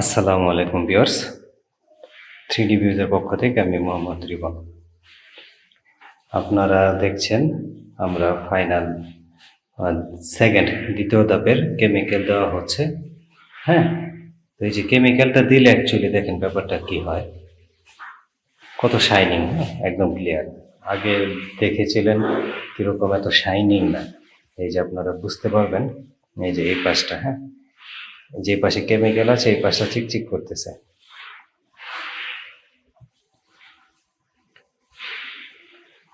আসসালামু আলাইকুম viewers. Three D ভিউজের পক্ষ থেকে আমি মোহাম্মদ রিবন। আপনারা দেখছেন আমরা ফাইনাল সেকেন্ড দ্বিতীয় ধাপের কেমিক্যাল দেওয়া হচ্ছে। হ্যাঁ তো এই যে কেমিক্যালটা দিলে অ্যাকচুয়ালি দেখেন ব্যাপারটা কি হয়। কত শাইনিং একদম ক্লিয়ার আগে দেখেছিলেন কীরকম এত শাইনিং না। এই যে আপনারা বুঝতে পারবেন, এই যে এই পাশটা হ্যাঁ। যে পাশে কেমিক্যাল আছে, এই পাশটা চিকচিক করতেছে।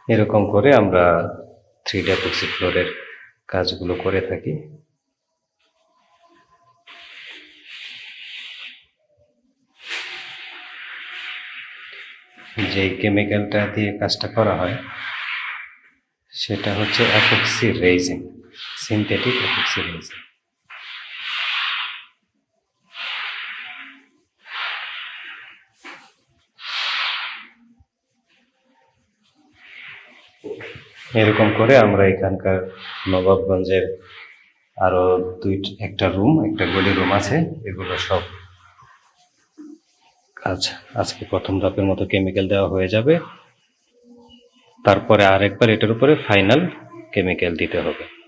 এরকম করে আমরা থ্রি ডেপক্সি ফ্লোরের কাজগুলো করে থাকি। যে কেমিক্যালটা দিয়ে কাজটা করা হয়, সেটা হচ্ছে epoxy resin synthetic epoxy resin এরকম করে আমরা এখানকার নবাবগঞ্জের আরও দুই, একটা রুম একটা গলি রুম আছে। এগুলো সব কাজ আজকে প্রথম ধাপের মতো কেমিক্যাল দেওয়া হয়ে যাবে। তারপরে আরেকবার এটার উপরে ফাইনাল কেমিক্যাল দিতে হবে।